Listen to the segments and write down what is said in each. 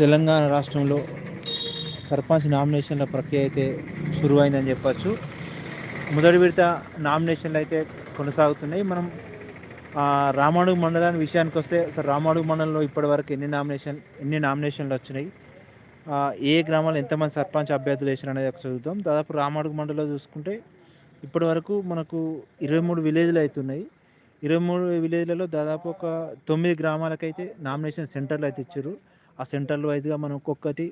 తెలంగాణ రాష్ట్రంలో సర్పంచ్ నామినేషన్ల ప్రక్రియ అయితే షురువైందని చెప్పచ్చు. మొదటి విడత నామినేషన్లు అయితే కొనసాగుతున్నాయి. మనం రామాడుగు మండలాన్ని విషయానికి వస్తే అసలు రామాడుగు మండలంలో ఇప్పటివరకు ఎన్ని నామినేషన్ ఎన్ని నామినేషన్లు వచ్చినాయి? ఏ గ్రామాలు ఎంతమంది సర్పంచ్ అభ్యర్థులు వేసారు అనేది ఒకసారి చూద్దాం. దాదాపు రామాడుగు మండలంలో చూసుకుంటే ఇప్పటి వరకు మనకు ఇరవై మూడు విలేజ్లు అవుతున్నాయి ఇరవై మూడు విలేజ్లలో దాదాపు ఒక తొమ్మిది గ్రామాలకైతే నామినేషన్ సెంటర్లు అయితే ఇచ్చారు. ఆ సెంటర్లు వైజ్గా మనం ఒక్కొక్కటి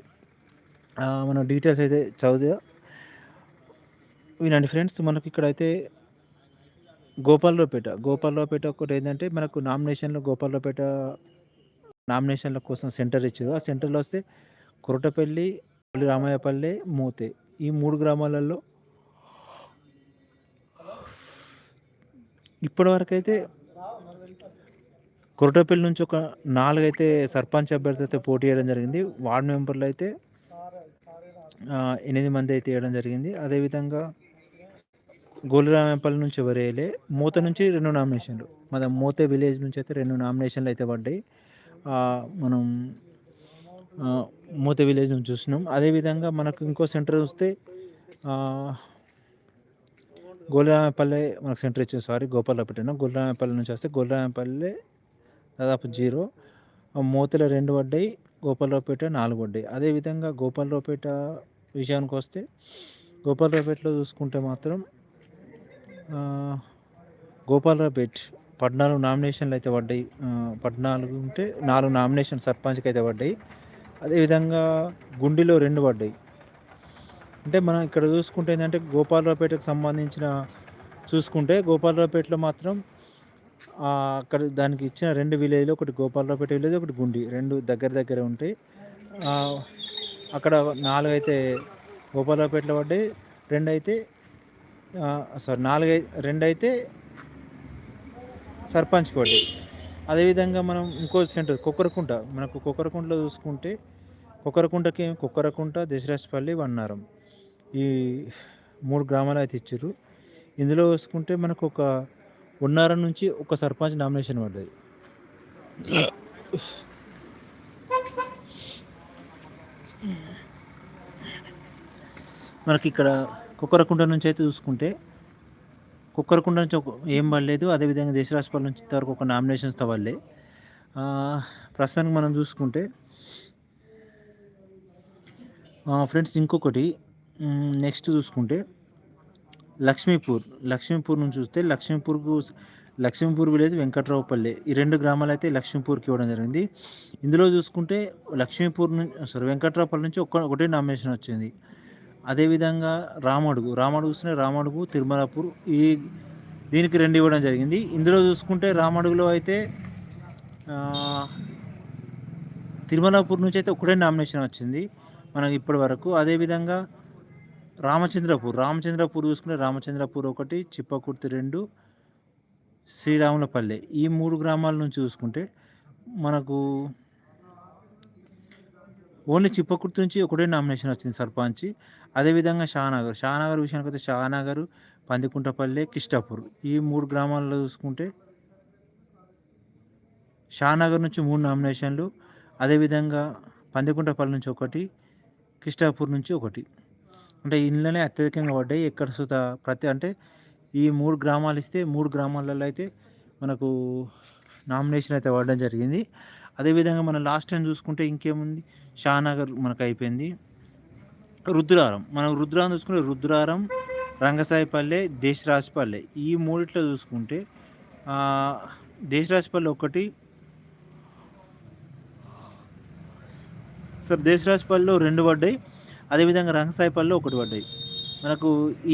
మన డీటెయిల్స్ అయితే చదివా వినండి ఫ్రెండ్స్ మనకి ఇక్కడైతే గోపాలరావుపేట గోపాలరావుపేట ఒకటి ఏంటంటే మనకు నామినేషన్లో గోపాలరావుపేట నామినేషన్ల కోసం సెంటర్ ఇచ్చారు. ఆ సెంటర్లో వస్తే కొరటపల్లి రామయ్యపల్లి మూతే. ఈ మూడు గ్రామాలలో ఇప్పటివరకైతే కొరటపల్లి నుంచి ఒక నాలుగైతే సర్పంచ్ అభ్యర్థి అయితే పోటీ చేయడం జరిగింది. వార్డు మెంబర్లు అయితే ఎనిమిది మంది అయితే వేయడం జరిగింది. అదేవిధంగా గోలిరామేపల్లి నుంచి ఎవరు వేయలే? మూత నుంచి రెండు నామినేషన్లు. మన మూత విలేజ్ నుంచి అయితే రెండు నామినేషన్లు అయితే పడ్డాయి. మనం మూత విలేజ్ నుంచి చూసినాం అదేవిధంగా మనకు ఇంకో సెంటర్ వస్తే గోలిరామేపల్లి మనకు సెంటర్ ఇచ్చింది సారీ గోపాలపేట గోలిరామేపల్లి నుంచి వస్తే గోలిరామేపల్లి దాదాపు జీరో. మూతల రెండు పడ్డాయి గోపాలరావుపేట నాలుగు పడ్డాయి. అదేవిధంగా గోపాలరావుపేట విషయానికి వస్తే గోపాలరావుపేటలో చూసుకుంటే మాత్రం గోపాలరావుపేట్ పద్నాలుగు నామినేషన్లు అయితే పడ్డాయి. పద్నాలుగు ఉంటే నాలుగు నామినేషన్ సర్పంచ్కి అయితే పడ్డాయి. అదేవిధంగా గుండిలో రెండు పడ్డాయి. అంటే మనం ఇక్కడ చూసుకుంటే ఏంటంటే గోపాలరావుపేటకు సంబంధించిన చూసుకుంటే గోపాలరావుపేటలో మాత్రం అక్కడ దానికి ఇచ్చిన రెండు విలేజ్లు ఒకటి గోపాలరావుపేట విలేజ్ ఒకటి గుండి. రెండు దగ్గర దగ్గర ఉంటాయి. అక్కడ నాలుగు అయితే గోపాలరావుపేటలో పడ్డాయి. రెండు అయితే సారీ నాలుగు రెండు అయితే సర్పంచ్ పడ్డాయి. అదేవిధంగా మనం ఇంకో సెంటర్ కుక్కరకుంట. మనకు కుక్కరకుంటలో చూసుకుంటే కుక్కరకుంటకి కుక్కరకుంట దశరాజపల్లి వన్నారం. ఈ మూడు గ్రామాలు అయితే ఇచ్చారు. ఇందులో చూసుకుంటే మనకు ఒక ఉన్నారం నుంచి ఒక సర్పంచ్ నామినేషన్ పడ్డది. మనకి ఇక్కడ కుక్కరకుంట నుంచి అయితే చూసుకుంటే కుక్కరకుంట నుంచి ఒక ఏం పడలేదు అదేవిధంగా దేశరాజపాల నుంచి ఇంతవరకు ఒక నామినేషన్స్ తవ్వలే ప్రస్తుతానికి మనం చూసుకుంటే ఫ్రెండ్స్ ఇంకొకటి నెక్స్ట్ చూసుకుంటే లక్ష్మీపూర్ లక్ష్మీపూర్ నుంచి చూస్తే లక్ష్మీపూర్కు లక్ష్మీపూర్ విలేజ్ వెంకట్రావుపల్లి. ఈ రెండు గ్రామాలు అయితే లక్ష్మీపూర్కి ఇవ్వడం జరిగింది. ఇందులో చూసుకుంటే లక్ష్మీపూర్ నుంచి సారీ వెంకట్రావుపల్లి నుంచి ఒక్క ఒకటే నామినేషన్ వచ్చింది. అదేవిధంగా రామడుగు రామడుగు చూస్తే రామడుగు తిరుమలాపూర్ ఈ దీనికి రెండు ఇవ్వడం జరిగింది. ఇందులో చూసుకుంటే రామడుగులో అయితే తిరుమలాపూర్ నుంచి అయితే ఒకటే నామినేషన్ వచ్చింది. మనకి ఇప్పటి వరకు. అదేవిధంగా రామచంద్రపూర్ రామచంద్రపూర్ చూసుకుంటే రామచంద్రపూర్ ఒకటి చిప్పకుర్తి రెండు శ్రీరాములపల్లె. ఈ మూడు గ్రామాల నుంచి చూసుకుంటే మనకు ఓన్లీ చిప్పకుర్తి నుంచి ఒకటే నామినేషన్ వచ్చింది సర్పంచ్. అదేవిధంగా షానగర్ షానగర్ విషయానికి వస్తే షానగర్ పందికుంటపల్లె కిష్టాపూర్. ఈ మూడు గ్రామాల్లో చూసుకుంటే షానగర్ నుంచి మూడు నామినేషన్లు అదేవిధంగా పందికుంటపల్లి నుంచి ఒకటి కిష్టాపూర్ నుంచి ఒకటి. అంటే ఇండ్లనే అత్యధికంగా పడ్డాయి. ఎక్కడ సుత ప్రతి అంటే ఈ మూడు గ్రామాలు ఇస్తే మూడు గ్రామాలలో అయితే మనకు నామినేషన్ అయితే పడడం జరిగింది. అదేవిధంగా మనం లాస్ట్ టైం చూసుకుంటే ఇంకేముంది? షానగర్ మనకు అయిపోయింది. రుద్రారం. మనం రుద్రారం చూసుకుంటే రుద్రారం రంగసాయిపల్లె దేశరాజపల్లె ఈ మూడిట్లో చూసుకుంటే దేశరాజపల్లె ఒకటి సార్ దేశరాజపల్లిలో రెండు పడ్డాయి. అదేవిధంగా రంగసాయిపల్లిలో ఒకటి పడ్డాయి. మనకు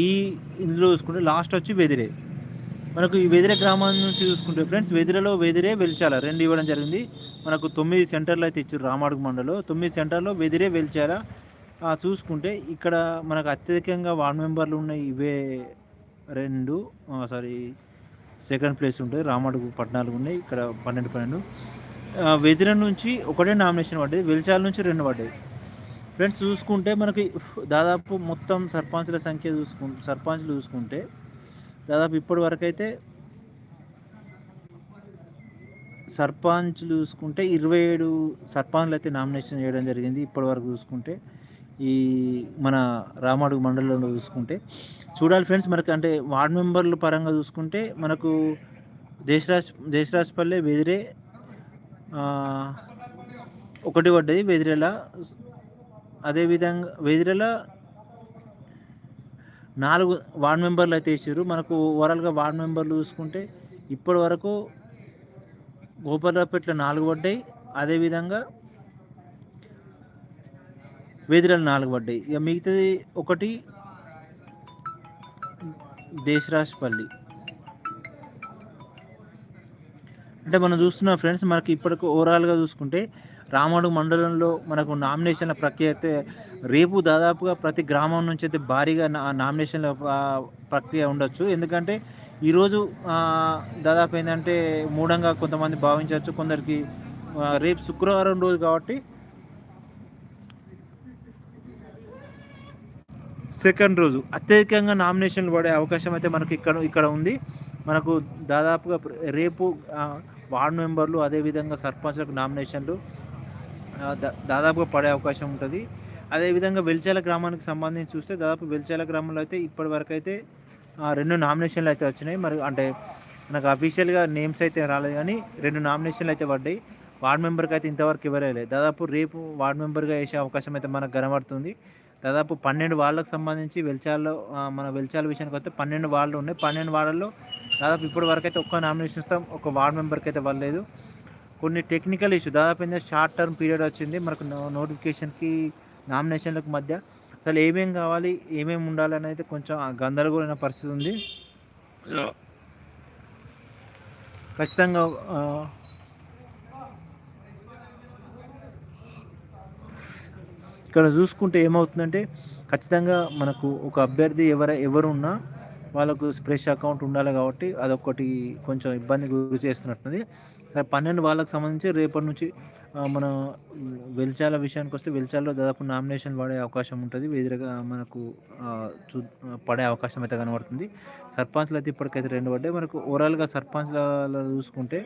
ఈ ఇందులో చూసుకుంటే లాస్ట్ వచ్చి వెదిరే. మనకు ఈ వెదిరే గ్రామం నుంచి చూసుకుంటే ఫ్రెండ్స్ వెదిరలో వెదిరే వెలిచాల. రెండు ఇవ్వడం జరిగింది. మనకు తొమ్మిది సెంటర్లు అయితే ఇచ్చారు రామాడుగు మండలో తొమ్మిది సెంటర్లో వెదిరే వెలిచాల. చూసుకుంటే ఇక్కడ మనకు అత్యధికంగా వార్డు మెంబర్లు ఉన్నాయి ఇవే రెండు సారీ సెకండ్ ప్లేస్ ఉంటాయి రామాడుగు పద్నాలుగు ఉన్నాయి. ఇక్కడ పన్నెండు పన్నెండు. వెదిర నుంచి ఒకటే నామినేషన్ పడ్డది. వెలిచాల నుంచి రెండు పడ్డాయి. ఫ్రెండ్స్ చూసుకుంటే మనకి దాదాపు మొత్తం సర్పంచ్ల సంఖ్య చూసుకు సర్పంచ్లు చూసుకుంటే దాదాపు ఇప్పటి వరకు అయితే సర్పంచ్లు చూసుకుంటే ఇరవై ఏడు సర్పంచ్లు అయితే నామినేషన్ చేయడం జరిగింది. ఇప్పటి వరకు చూసుకుంటే ఈ మన రామాడు మండలంలో చూసుకుంటే. చూడాలి ఫ్రెండ్స్ మనకి అంటే వార్డ్ మెంబర్ల పరంగా చూసుకుంటే మనకు దేశరాజ్ దేశరాజ్పల్లె వెదిరే ఒకటి పడ్డది వెదిరేలా అదేవిధంగా వెదిరలో నాలుగు వార్డ్ మెంబర్లు అయితే ఇచ్చారు మనకు ఓవరాల్గా వార్డ్ మెంబర్లు చూసుకుంటే ఇప్పటి వరకు గోపాలరావుపేటలో నాలుగు పడ్డాయి. అదేవిధంగా వేదిరలు నాలుగు పడ్డాయి. ఇక మిగతాది ఒకటి దేశరాజ్పల్లి. అంటే మనం చూస్తున్నాం ఫ్రెండ్స్ మనకి ఇప్పటికి ఓవరాల్గా చూసుకుంటే రామడు మండలంలో మనకు నామినేషన్ల ప్రక్రియ అయితే రేపు దాదాపుగా ప్రతి గ్రామం నుంచి అయితే భారీగా నామినేషన్ల ప్రక్రియ ఉండొచ్చు. ఎందుకంటే ఈరోజు దాదాపు ఏంటంటే మూఢంగా కొంతమంది భావించవచ్చు. కొందరికి రేపు శుక్రవారం రోజు కాబట్టి సెకండ్ రోజు అత్యధికంగా నామినేషన్లు పడే అవకాశం అయితే మనకు ఇక్కడ ఇక్కడ ఉంది. మనకు దాదాపుగా రేపు వార్డు మెంబర్లు అదేవిధంగా సర్పంచ్లకు నామినేషన్లు దాదాపుగా పడే అవకాశం ఉంటుంది. అదేవిధంగా వెల్చాల గ్రామానికి సంబంధించి చూస్తే దాదాపు వెల్చాల గ్రామంలో అయితే ఇప్పటి వరకు అయితే రెండు నామినేషన్లు అయితే వచ్చినాయి. మరి అంటే నాకు అఫీషియల్గా నేమ్స్ అయితే రాలేదు కానీ రెండు నామినేషన్లు అయితే పడ్డాయి. వార్డ్ మెంబర్కి అయితే ఇంతవరకు ఇవ్వలేదు దాదాపు రేపు వార్డ్ మెంబర్గా వేసే అవకాశం అయితే మనకు కనబడుతుంది. దాదాపు పన్నెండు వాళ్ళకు సంబంధించి వెల్చాల్లో మన వెల్చాల విషయానికి వస్తే పన్నెండు వాళ్ళు ఉన్నాయి. పన్నెండు వాళ్ళల్లో దాదాపు ఇప్పటి వరకు అయితే ఒక్క నామినేషన్ ఇస్తాం ఒక వార్డ్ మెంబర్కి అయితే ఇవ్వలేదు కొన్ని టెక్నికల్ ఇష్యూ దాదాపు ఏంటంటే షార్ట్ టర్మ్ పీరియడ్ వచ్చింది. మనకు నోటిఫికేషన్కి నామినేషన్లకు మధ్య. అసలు ఏమేం కావాలి ఏమేమి ఉండాలి అనేది కొంచెం గందరగోళమైన పరిస్థితి ఉంది. ఖచ్చితంగా ఇక్కడ చూసుకుంటే ఏమవుతుందంటే ఖచ్చితంగా మనకు ఒక అభ్యర్థి ఎవర ఎవరున్నా వాళ్ళకు స్ప్రెష్ అకౌంట్ ఉండాలి కాబట్టి అదొకటి కొంచెం ఇబ్బంది గురి చేస్తున్నట్టుంది. పన్నెండు వాళ్ళకి సంబంధించి రేపటి నుంచి మన వెల్చాల విషయానికి వస్తే వెల్చాలలో దాదాపు నామినేషన్ పడే అవకాశం ఉంటుంది. ఎదురుగా మనకు చూ పడే అవకాశం అయితే కనబడుతుంది. సర్పంచ్లు అయితే ఇప్పటికైతే రెండు పడ్డాయి. మనకు ఓవరాల్గా సర్పంచ్లలో చూసుకుంటే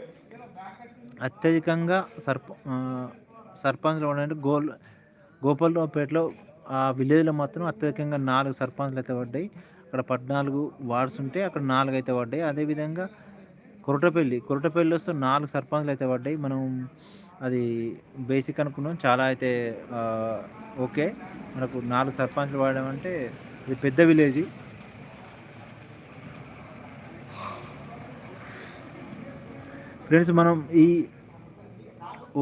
అత్యధికంగా సర్ప సర్పంచ్లు అంటే గోల్ గోపాలరావుపేటలో ఆ విలేజ్లో మాత్రం అత్యధికంగా నాలుగు సర్పంచ్లు అయితే పడ్డాయి. అక్కడ పద్నాలుగు వార్డ్స్ ఉంటే అక్కడ నాలుగు అయితే పడ్డాయి. అదేవిధంగా కొరటపల్లి కొరటపల్లి వస్తే నాలుగు సర్పంచ్లు అయితే పడ్డాయి. మనం అది బేసిక్ అనుకున్నాం. చాలా అయితే ఓకే. మనకు నాలుగు సర్పంచ్లు వాడడం అంటే ఇది పెద్ద విలేజ్. ఫ్రెండ్స్ మనం ఈ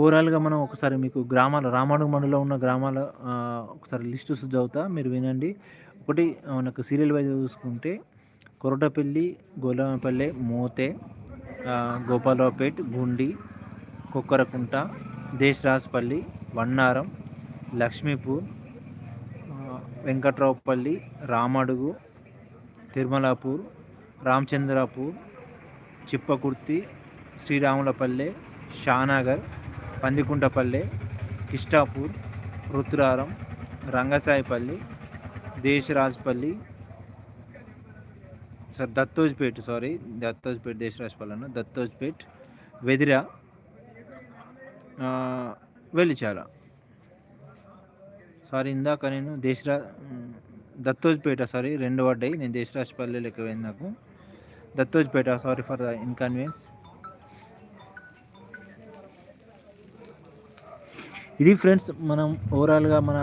ఓవరాల్గా మనం ఒకసారి మీకు గ్రామాల రామాడు మండలంలో ఉన్న గ్రామాల ఒకసారి లిస్టు చదువుతా. మీరు వినండి. ఒకటి మనకు సీరియల్ వైజ్ చూసుకుంటే కొరటపల్లి గోలమపల్లె మోతే గోపాలరావుపేట్ గుండి కుక్కరకుంట దేశరాజపల్లి వన్నారం లక్ష్మీపూర్ వెంకట్రావుపల్లి రామడుగు తిరుమలాపూర్ రామచంద్రాపూర్ చిప్పకుర్తి శ్రీరాములపల్లె షానగర్ పందికుంటపల్లె కిష్టాపూర్ రుతురారం రంగసాయిపల్లి దేశరాజ్పల్లి సార్ దత్తోజ్పేట్ సారీ దత్తోజ్పేట్ దేశరాజపాలన దత్తోజ్పేట్ వెదిరా వెలిచాల. సారీ ఇందాక నేను దేశరా దత్తోజ్పేట సారీ రెండు పడ్డాయి. నేను దేశరాజ్పల్లి లెక్క పోయింది నాకు. Dattojipet sorry for the inconvenience. ఇది ఫ్రెండ్స్ మనం ఓవరాల్గా మన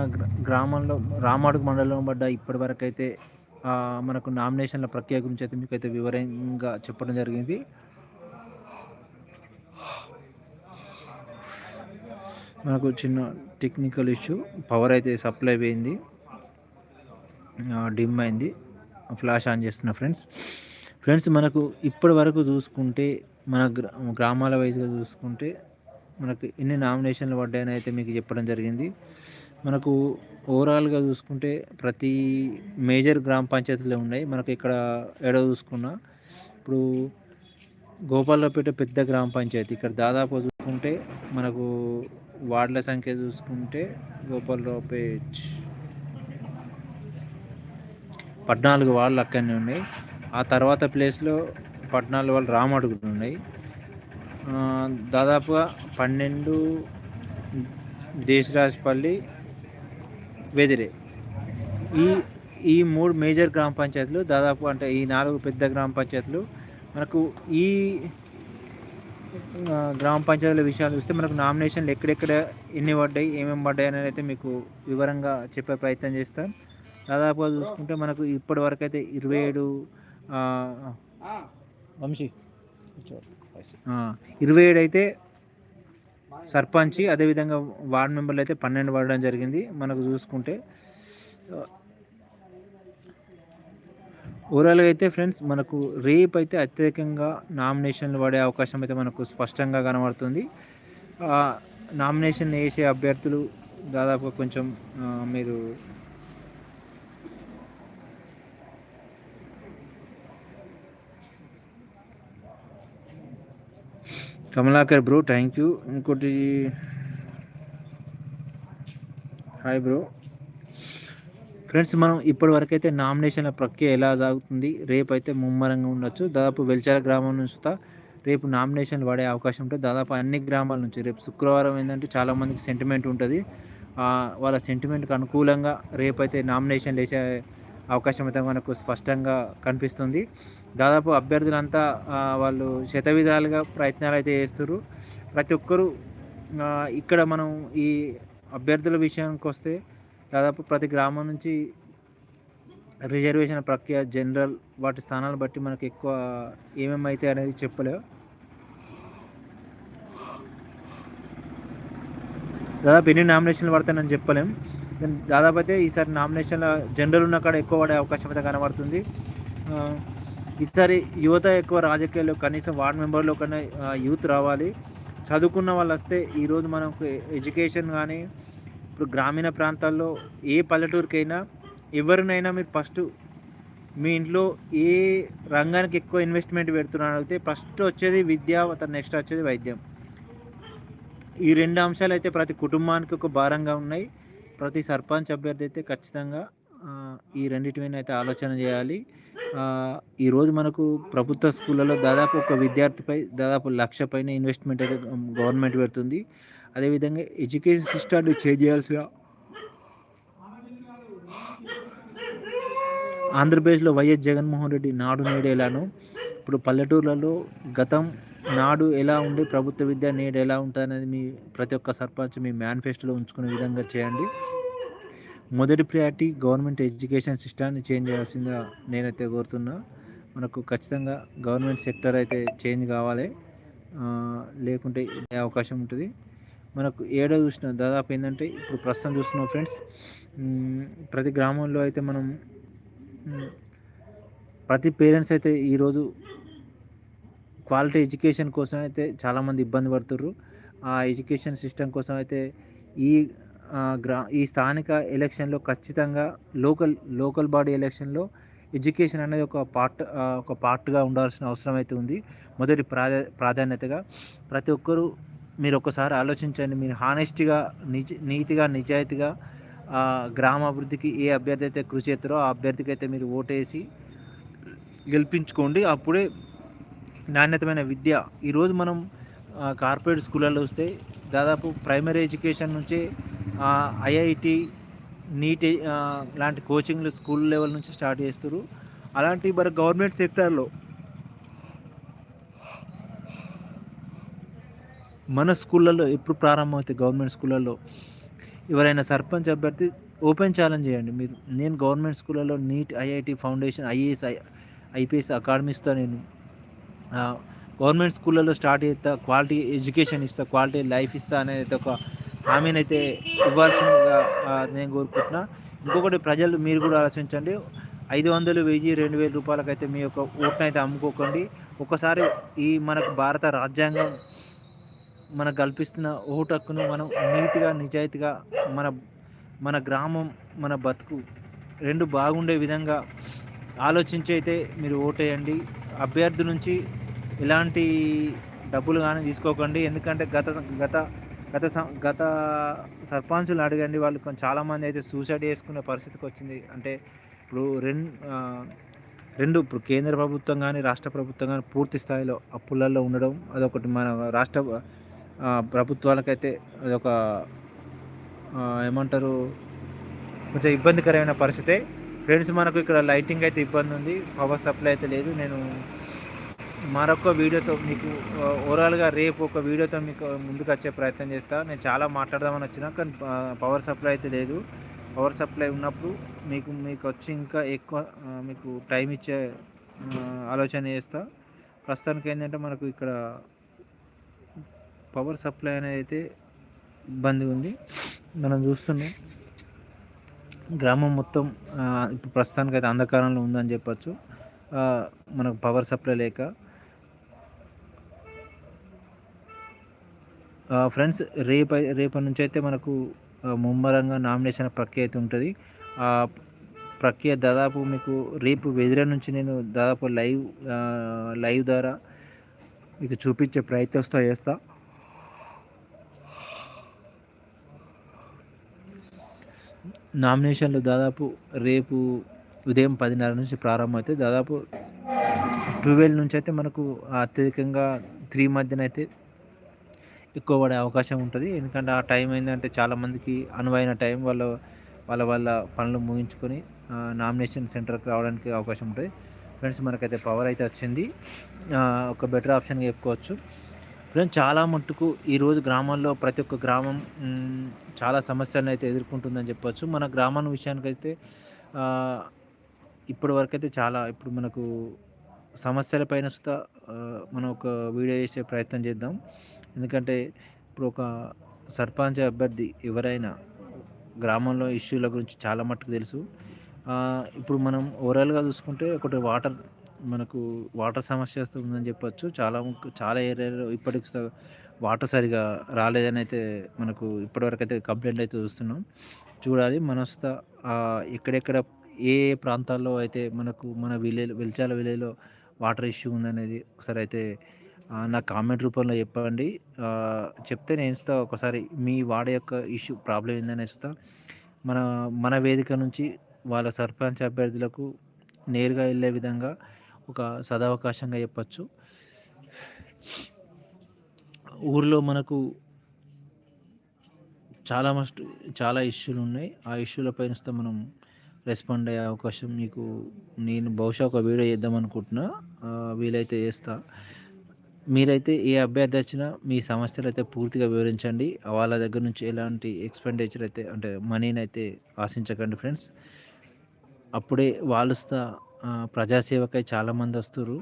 గ్రామంలో రామాడుగు మండలం పడ్డ ఇప్పటి వరకు అయితే మనకు నామినేషన్ల ప్రక్రియ గురించి అయితే మీకు అయితే వివరంగా చెప్పడం జరిగింది. మనకు చిన్న టెక్నికల్ ఇష్యూ పవర్ అయితే సప్లై పోయింది. డిమ్ అయింది. ఫ్లాష్ ఆన్ చేస్తున్న ఫ్రెండ్స్ ఫ్రెండ్స్ మనకు ఇప్పటి వరకు చూసుకుంటే మన గ్రామాల వైజ్గా చూసుకుంటే మనకు ఎన్ని నామినేషన్లు పడ్డాయని అయితే మీకు చెప్పడం జరిగింది. మనకు ఓవరాల్గా చూసుకుంటే ప్రతి మేజర్ గ్రామ పంచాయతీలో ఉన్నాయి. మనకు ఇక్కడ ఎడ చూసుకున్నా ఇప్పుడు గోపాలపేట పెద్ద గ్రామ పంచాయతీ. ఇక్కడ దాదాపు చూసుకుంటే మనకు వార్డుల సంఖ్య చూసుకుంటే గోపాలరావుపేట్ పద్నాలుగు వాళ్ళు అక్కడనే ఉన్నాయి. ఆ తర్వాత ప్లేస్లో పద్నాలుగు వాళ్ళు రామడుగులు ఉన్నాయి. దాదాపుగా పన్నెండు దేశరాజపల్లి వెదిరే. ఈ ఈ మూడు మేజర్ గ్రామ పంచాయతీలు దాదాపు అంటే ఈ నాలుగు పెద్ద గ్రామ పంచాయతీలు మనకు ఈ గ్రామ పంచాయతీల విషయాలు చూస్తే మనకు నామినేషన్లు ఎక్కడెక్కడ ఎన్ని పడ్డాయి ఏమేమి పడ్డాయి అనేది అయితే మీకు వివరంగా చెప్పే ప్రయత్నం చేస్తాం. దాదాపుగా చూసుకుంటే మనకు ఇప్పటి వరకు అయితే ఇరవై ఏడు వంశీ. ఇరవై ఏడు అయితే సర్పంచ్ అదేవిధంగా వార్డ్ మెంబర్లు అయితే పన్నెండు పడడం జరిగింది. మనకు చూసుకుంటే ఓవరాల్గా అయితే ఫ్రెండ్స్ మనకు రేపు అయితే అత్యధికంగా నామినేషన్లు పడే అవకాశం అయితే మనకు స్పష్టంగా కనబడుతుంది. నామినేషన్ వేసే అభ్యర్థులు దాదాపు కొంచెం మీరు కమలాకర్ బ్రో థ్యాంక్ యూ ఇంకోటి హాయ్ బ్రో ఫ్రెండ్స్ మనం ఇప్పటి నామినేషన్ల ప్రక్రియ ఎలా సాగుతుంది? రేపు అయితే ముమ్మరంగా ఉండొచ్చు. దాదాపు వెల్చాల గ్రామం నుంచి రేపు నామినేషన్లు పడే అవకాశం ఉంటుంది దాదాపు అన్ని గ్రామాల నుంచి. రేపు శుక్రవారం ఏంటంటే చాలామందికి సెంటిమెంట్ ఉంటుంది. వాళ్ళ సెంటిమెంట్కి అనుకూలంగా రేపు అయితే నామినేషన్లు వేసే అవకాశం అయితే మనకు స్పష్టంగా కనిపిస్తుంది. దాదాపు అభ్యర్థులంతా వాళ్ళు శతవిధాలుగా ప్రయత్నాలు అయితే చేస్తారు ప్రతి ఒక్కరూ ఇక్కడ మనం ఈ అభ్యర్థుల విషయానికి వస్తే దాదాపు ప్రతి గ్రామం నుంచి రిజర్వేషన్ ప్రక్రియ జనరల్ వాటి స్థానాలు బట్టి మనకు ఎక్కువ ఏమేమి అయితే అనేది చెప్పలేవు. దాదాపు ఎన్ని నామినేషన్లు పడతాయని చెప్పలేం. దాదాపు అయితే ఈసారి నామినేషన్ల జనరల్ ఉన్న కాడ ఎక్కువ పడే అవకాశం అయితే కనబడుతుంది. ఈసారి యువత ఎక్కువ రాజకీయాల్లో కనీసం వార్డు మెంబర్లో కన్నా యూత్ రావాలి. చదువుకున్న వాళ్ళు వస్తే ఈరోజు మనకు ఎడ్యుకేషన్ కానీ ఇప్పుడు గ్రామీణ ప్రాంతాల్లో ఏ పల్లెటూరికైనా ఎవరినైనా మీరు ఫస్ట్ మీ ఇంట్లో ఏ రంగానికి ఎక్కువ ఇన్వెస్ట్మెంట్ పెడుతున్నారు అడిగితే ఫస్ట్ వచ్చేది విద్య నెక్స్ట్ వచ్చేది వైద్యం. ఈ రెండు అంశాలు అయితే ప్రతి కుటుంబానికి ఒక భారంగా ఉన్నాయి. ప్రతి సర్పంచ్ అభ్యర్థి అయితే ఖచ్చితంగా ఈ రెండింటిపైన అయితే ఆలోచన చేయాలి. ఈరోజు మనకు ప్రభుత్వ స్కూళ్ళలో దాదాపు ఒక విద్యార్థిపై దాదాపు లక్ష పైన ఇన్వెస్ట్మెంట్ అయితే గవర్నమెంట్ పెడుతుంది. అదేవిధంగా ఎడ్యుకేషన్ సిస్టాన్ని చేంజ్ చేయాల్సిన ఆంధ్రప్రదేశ్లో వైఎస్ జగన్మోహన్ రెడ్డి నాడు నేడేలాను. ఇప్పుడు పల్లెటూర్లలో గతం నాడు ఎలా ఉండి ప్రభుత్వ విద్య నేడు ఎలా ఉంటుంది అనేది మీ ప్రతి ఒక్క సర్పంచ్ మీ మేనిఫెస్టోలో ఉంచుకునే విధంగా చేయండి. మొదటి ప్రయారిటీ గవర్నమెంట్ ఎడ్యుకేషన్ సిస్టాన్ని చేంజ్ చేయాల్సిందిగా నేనైతే కోరుతున్నా. మనకు ఖచ్చితంగా గవర్నమెంట్ సెక్టర్ అయితే చేంజ్ కావాలి. లేకుంటే అవకాశం ఉంటుంది. మనకు ఏడో చూసిన దాదాపు ఏంటంటే ఇప్పుడు ప్రస్తుతం చూస్తున్నాం ఫ్రెండ్స్ ప్రతి గ్రామంలో అయితే మనం ప్రతి పేరెంట్స్ అయితే ఈరోజు క్వాలిటీ ఎడ్యుకేషన్ కోసం అయితే చాలామంది ఇబ్బంది పడుతుర్రు. ఆ ఎడ్యుకేషన్ సిస్టమ్ కోసం అయితే ఈ గ్రా ఈ స్థానిక ఎలక్షన్లో ఖచ్చితంగా లోకల్ లోకల్ బాడీ ఎలక్షన్లో ఎడ్యుకేషన్ అనేది ఒక పార్ట్ ఒక పార్ట్గా ఉండాల్సిన అవసరం అయితే ఉంది. మొదటి ప్రాధా ప్రాధాన్యతగా ప్రతి ఒక్కరూ మీరు ఒకసారి ఆలోచించండి. మీరు హానెస్ట్గా నిజ నీతిగా నిజాయితీగా గ్రామాభివృద్ధికి ఏ అభ్యర్థి అయితే కృషి చేస్తారో ఆ అభ్యర్థికి అయితే మీరు ఓటేసి గెలిపించుకోండి. అప్పుడే నాణ్యతమైన విద్య. ఈరోజు మనం కార్పొరేట్ స్కూళ్ళలో వస్తే దాదాపు ప్రైమరీ ఎడ్యుకేషన్ నుంచే ఐఐటి నీట్ లాంటి కోచింగ్లు స్కూల్ లెవెల్ నుంచి స్టార్ట్ చేస్తారు అలాంటి మరి గవర్నమెంట్ సెక్టార్లో మన స్కూళ్ళల్లో ఎప్పుడు ప్రారంభమవుతాయి? గవర్నమెంట్ స్కూళ్ళల్లో ఎవరైనా సర్పంచ్ అభ్యర్థి ఓపెన్ ఛాలెంజ్ చేయండి. మీరు నేను గవర్నమెంట్ స్కూళ్ళలో NEET IIT foundation IAS IPS అకాడమీస్తో నేను గవర్నమెంట్ స్కూళ్ళలో స్టార్ట్ చేస్తా క్వాలిటీ ఎడ్యుకేషన్ ఇస్తా క్వాలిటీ లైఫ్ ఇస్తా అనేది ఒక హామీనైతే ఇవ్వాల్సిందిగా నేను కోరుకుంటున్నా. ఇంకొకటి ప్రజలు మీరు కూడా ఆలోచించండి. ఐదు వందలు వెయ్యి రెండు వేల రూపాయలకైతే మీ యొక్క ఓట్ని అయితే అమ్ముకోకండి. ఒకసారి ఈ మనకు భారత రాజ్యాంగం మనకు కల్పిస్తున్న ఓటు హక్కును మనం నీతిగా నిజాయితీగా మన మన గ్రామం మన బతుకు రెండు బాగుండే విధంగా ఆలోచించి అయితే మీరు ఓటేయండి. అభ్యర్థి నుంచి ఇలాంటి డబ్బులు కానీ తీసుకోకండి. ఎందుకంటే గత గత గత గత సర్పంచులు అడగండి. వాళ్ళు చాలామంది అయితే సూసైడ్ చేసుకునే పరిస్థితికి వచ్చింది. అంటే ఇప్పుడు రెండు రెండు ఇప్పుడు కేంద్ర ప్రభుత్వం కానీ రాష్ట్ర ప్రభుత్వం కానీ పూర్తి స్థాయిలో అప్పులలో ఉండడం అదొకటి మన రాష్ట్ర ప్రభుత్వాలకైతే అదొక ఏమంటారు కొంచెం ఇబ్బందికరమైన పరిస్థితే. ఫ్రెండ్స్ మనకు ఇక్కడ లైటింగ్ అయితే ఇబ్బంది ఉంది. పవర్ సప్లై అయితే లేదు. నేను మరొక వీడియోతో మీకు ఓవరాల్గా రేపు ఒక వీడియోతో మీకు ముందుకు వచ్చే ప్రయత్నం చేస్తాను నేను చాలా మాట్లాడదామని వచ్చినా కానీ పవర్ సప్లై అయితే లేదు. పవర్ సప్లై ఉన్నప్పుడు మీకు మీకు వచ్చి ఇంకా ఎక్కువ మీకు టైం ఇచ్చే ఆలోచన చేస్తా. ప్రస్తుతానికి ఏంటంటే మనకు ఇక్కడ పవర్ సప్లై అనేది అయితే ఇబ్బంది ఉంది. మనం చూస్తున్నాం. గ్రామం మొత్తం ఇప్పుడు ప్రస్తుతానికి అయితే అంధకారంలో ఉందని చెప్పచ్చు. మనకు పవర్ సప్లై లేక ఫ్రెండ్స్ రేపు రేపటి నుంచి అయితే మనకు ముమ్మరంగా నామినేషన్ ప్రక్రియ అయితే ఉంటుంది. ఆ ప్రక్రియ దాదాపు మీకు రేపు వెదిరే నుంచి నేను దాదాపు లైవ్ లైవ్ ద్వారా మీకు చూపించే ప్రయత్నిస్తా చేస్తా. నామినేషన్లు దాదాపు రేపు ఉదయం పదిన్నర నుంచి ప్రారంభమవుతాయి దాదాపు ట్వెల్వ్ నుంచి అయితే మనకు అత్యధికంగా త్రీ మధ్యన అయితే ఎక్కువ పడే అవకాశం ఉంటుంది. ఎందుకంటే ఆ టైం ఏంటంటే చాలామందికి అనువైన టైం వాళ్ళ వాళ్ళ వాళ్ళ పనులు ముగించుకొని నామినేషన్ సెంటర్కి రావడానికి అవకాశం ఉంటుంది. ఫ్రెండ్స్ మనకైతే పవర్ అయితే వచ్చింది. ఒక బెటర్ ఆప్షన్గా చెప్పుకోవచ్చు. ఫ్రెండ్స్ చాలా మట్టుకు ఈరోజు గ్రామాల్లో ప్రతి ఒక్క గ్రామం చాలా సమస్యలను అయితే ఎదుర్కొంటుందని చెప్పవచ్చు మన గ్రామం విషయానికైతే ఇప్పటి వరకు అయితే చాలా ఇప్పుడు మనకు సమస్యల పైన సుత మనం ఒక వీడియో చేసే ప్రయత్నం చేద్దాం. ఎందుకంటే ఇప్పుడు ఒక సర్పంచ్ అభ్యర్థి ఎవరైనా గ్రామంలో ఇష్యూల గురించి చాలా మట్టుకు తెలుసు. ఇప్పుడు మనం ఓవరాల్గా చూసుకుంటే ఒకటి వాటర్ మనకు వాటర్ సమస్య ఉందని చెప్పొచ్చు. చాలా చాలా ఏరియాలో ఇప్పటికి వాటర్ సరిగా రాలేదని అయితే మనకు ఇప్పటివరకు అయితే కంప్లైంట్ అయితే చూస్తున్నాం. చూడాలి మనస్త ఎక్కడెక్కడ ఏ ప్రాంతాల్లో అయితే మనకు మన విలేజ్ వెలిచాల విలేజ్లో వాటర్ ఇష్యూ ఉందనేది ఒకసారి అయితే నా కామెంట్ రూపంలో చెప్పండి. చెప్తే నేను ఇస్తా. ఒకసారి మీ వాడ యొక్క ఇష్యూ ప్రాబ్లం ఏందని ఇస్తా. మన మన వేదిక నుంచి వాళ్ళ సర్పంచ్ అభ్యర్థులకు నేరుగా వెళ్ళే విధంగా ఒక సదవకాశంగా చెప్పచ్చు. ఊరిలో మనకు చాలా మస్ట్ చాలా ఇష్యూలు ఉన్నాయి. ఆ ఇష్యూల పైన మనం రెస్పాండ్ అయ్యే అవకాశం మీకు నేను బహుశా ఒక వీడియో చేద్దాం అనుకుంటున్నా. వీలైతే చేస్తా. మీరైతే ఏ అభ్యర్థి వచ్చినా మీ సమస్యలు అయితే పూర్తిగా వివరించండి. వాళ్ళ దగ్గర నుంచి ఎలాంటి ఎక్స్పెండిచర్ అయితే అంటే మనీని అయితే ఆశించకండి ఫ్రెండ్స్ అప్పుడే వాళ్ళు ప్రజాసేవకై చాలామంది వస్తారు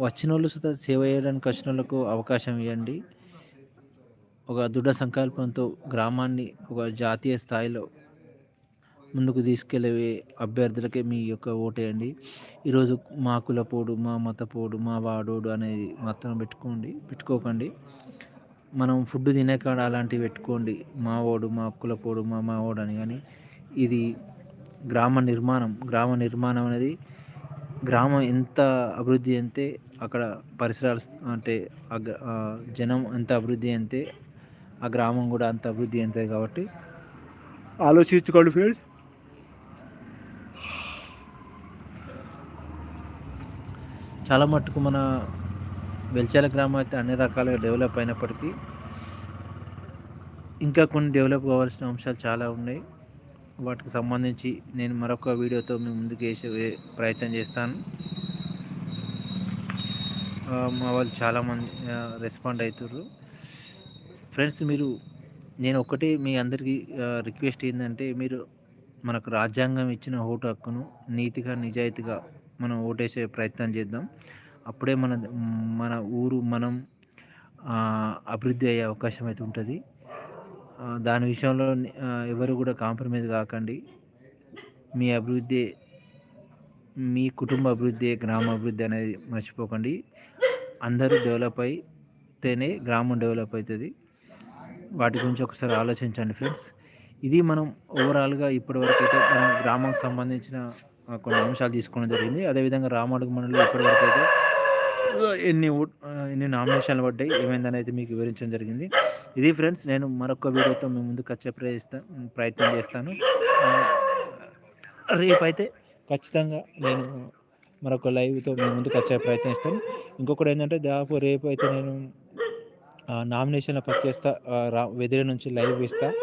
వచ్చిన వాళ్ళు సుతా సేవ చేయడానికి వచ్చిన వాళ్ళకు అవకాశం ఇవ్వండి ఒక దృఢ సంకల్పంతో గ్రామాన్ని ఒక జాతీయ స్థాయిలో ముందుకు తీసుకెళ్ళే అభ్యర్థులకే మీ యొక్క ఓటేయండి. ఈరోజు మా కులపోడు మా మతపోడు మా వాడోడు అనేది మాత్రం పెట్టుకోండి పెట్టుకోకండి. మనం ఫుడ్ తినే కాడ అలాంటివి పెట్టుకోండి. మా ఓడు మా కులపోడు మా మా ఓడు అని కానీ ఇది గ్రామ నిర్మాణం. గ్రామ నిర్మాణం అనేది గ్రామం ఎంత అభివృద్ధి అంతే అక్కడ పరిసరాలు అంటే జనం ఎంత అభివృద్ధి అంతే ఆ గ్రామం కూడా అంత అభివృద్ధి అంతే కాబట్టి ఆలోచించుకోండి ఫ్రెండ్స్. చాలా మట్టుకు మన వెల్చాల గ్రామం అయితే అన్ని రకాలుగా డెవలప్ అయినప్పటికీ ఇంకా కొన్ని డెవలప్ కావాల్సిన అంశాలు చాలా ఉన్నాయి. వాటికి సంబంధించి నేను మరొక వీడియోతో మీ ముందుకు వేసే ప్రయత్నం చేస్తాను. మా వాళ్ళు చాలామంది రెస్పాండ్ అవుతారు ఫ్రెండ్స్ మీరు నేను ఒకటి మీ అందరికీ రిక్వెస్ట్ ఏంటంటే మీరు మనకు రాజ్యాంగం ఇచ్చిన ఓటు హక్కును నీతిగా నిజాయితీగా మనం ఓటేసే ప్రయత్నం చేద్దాం. అప్పుడే మన మన ఊరు మనం అభివృద్ధి అయ్యే అవకాశం అయితే ఉంటుంది. దాని విషయంలో ఎవరు కూడా కాంప్రమైజ్ కాకండి. మీ అభివృద్ధి మీ కుటుంబ అభివృద్ధి గ్రామ అభివృద్ధి అనేది మర్చిపోకండి. అందరూ డెవలప్ అయితేనే గ్రామం డెవలప్ అవుతుంది. వాటి గురించి ఒకసారి ఆలోచించండి ఫ్రెండ్స్. ఇది మనం ఓవరాల్గా ఇప్పటివరకు అయితే మన గ్రామంకి సంబంధించిన కొన్ని అంశాలు తీసుకోవడం జరిగింది. అదేవిధంగా రామడుగు మండలిలో ఇప్పటివరకు అయితే ఎన్ని ఎన్ని నామినేషన్లు పడ్డాయి ఏమైందనేది మీకు వివరించడం జరిగింది. ఇది ఫ్రెండ్స్ నేను మరొక వీడియోతో మీ ముందుకు వచ్చే ప్రయత్నం ప్రయత్నం చేస్తాను. రేపైతే ఖచ్చితంగా నేను మరొక లైవ్తో మేము ముందుకు వచ్చే ప్రయత్నిస్తాను ఇంకొకటి ఏంటంటే దాదాపు రేపు అయితే నేను నామినేషన్ల పక్కేస్తా రా వెదిరే నుంచి లైవ్ ఇస్తాను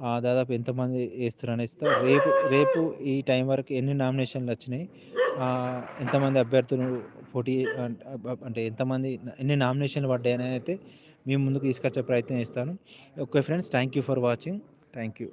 దాదాపు ఎంతమంది వేస్తారు అనేసి రేపు రేపు ఈ టైం వరకు ఎన్ని నామినేషన్లు వచ్చినాయి ఎంతమంది అభ్యర్థులు పోటీ అంటే ఎంతమంది ఎన్ని నామినేషన్లు పడ్డాయని అయితే మేము ముందుకు తీసుకొచ్చే ప్రయత్నం చేస్తాను. Okay friends thank you for watching. Thank you.